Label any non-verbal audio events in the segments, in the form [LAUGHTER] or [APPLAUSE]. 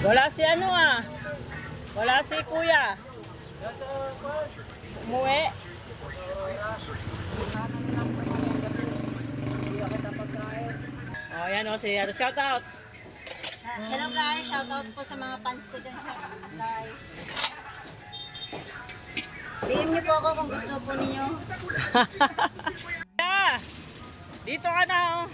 Wala si ano ah. Wala si kuya. Umuwi. Oh, yan o, si ano, shout out. Hello guys, shout out po sa mga fans ko dyan guys. DM niyo po ako kung gusto po ninyo. [LAUGHS] Ah, Dito ka na oh.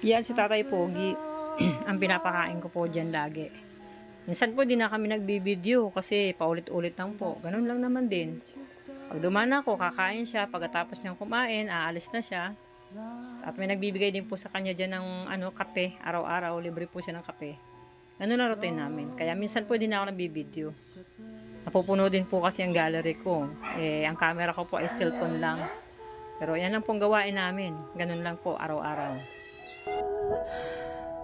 Yan si Tatay Pogi. [CLEARS THROAT] Ang pinapakain ko po dyan lagi. Minsan po di na kami nagbibideo kasi paulit-ulit lang po. Ganun lang naman din. Pag dumaan ako, kakain siya. Pagkatapos niyang kumain, aalis na siya. At may nagbibigay din po sa kanya dyan ng ano, kape. Araw-araw, libre po siya ng kape. Ano na routine namin. Kaya minsan po din ako nagbibideo. Napupuno din po kasi ang gallery ko. Eh, ang camera ko po ay cellphone lang. Pero yan lang pong gawain namin. Ganun lang po, araw-araw.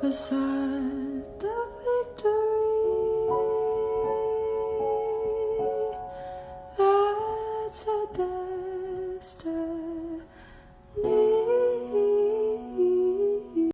beside the victory that's a destiny.